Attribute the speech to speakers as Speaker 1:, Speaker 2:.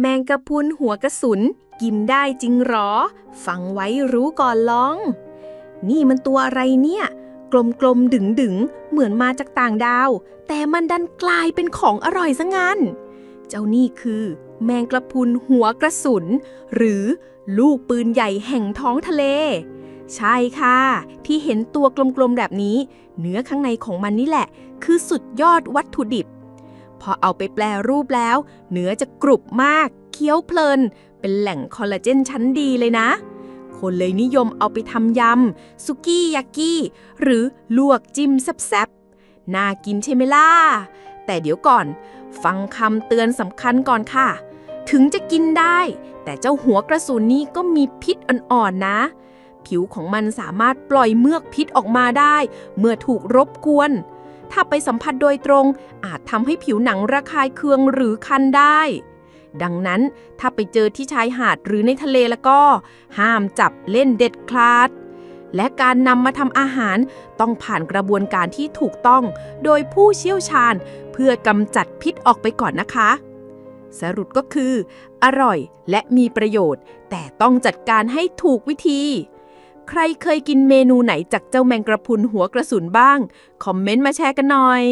Speaker 1: แมงกะพุนหัวกระสุน กินได้จริงหรอ ฟังไว้รู้ก่อนลอง นี่มันตัวอะไรเนี่ย กลมๆ ดึงๆ เหมือนมาจากต่างดาว แต่มันดันกลายเป็นของอร่อยซะงั้น เจ้านี่คือ แมงกระพุนหัวกระสุน หรือลูกปืนใหญ่แห่งท้องทะเล ใช่ค่ะ ที่เห็นตัวกลมๆ แบบนี้ เนื้อข้างในของมันนี่แหละ คือสุดยอดวัตถุดิบ พอเอาไปแปลรูปแล้ว เนื้อจะกรุบมาก เคี้ยวเพลิน เป็นแหล่งคอลลาเจนชั้นดีเลยนะ คนเลยนิยมเอาไปทำยำสุกี้ยากิหรือลวกจิ้มแซ่บๆ น่ากินใช่ไหมล่ะ แต่เดี๋ยวก่อน ฟังคำเตือนสำคัญก่อนค่ะ ถึงจะกินได้ แต่เจ้าหัวกระสุนนี้ก็มีพิษอ่อนๆนะผิวของมันสามารถปล่อยเมือกพิษออกมาได้ เมื่อถูกรบกวน ถ้าไปสัมผัสโดยตรง อาจทำให้ผิวหนังระคายเคืองหรือคันได้ ดังนั้นถ้าไปเจอที่ชายหาดหรือในทะเลแล้วก็ ห้ามจับเล่นเด็ดขาด และการนำมาทำอาหารต้องผ่านกระบวนการที่ถูกต้อง โดยผู้เชี่ยวชาญ เพื่อกำจัดพิษออกไปก่อนนะคะสรุปก็คือ อร่อยและมีประโยชน์ แต่ต้องจัดการให้ถูกวิธี ใครเคยกินเมนูไหนจากเจ้าแมงกระพุนหัวกระสุนบ้าง คอมเมนต์มาแชร์กันหน่อย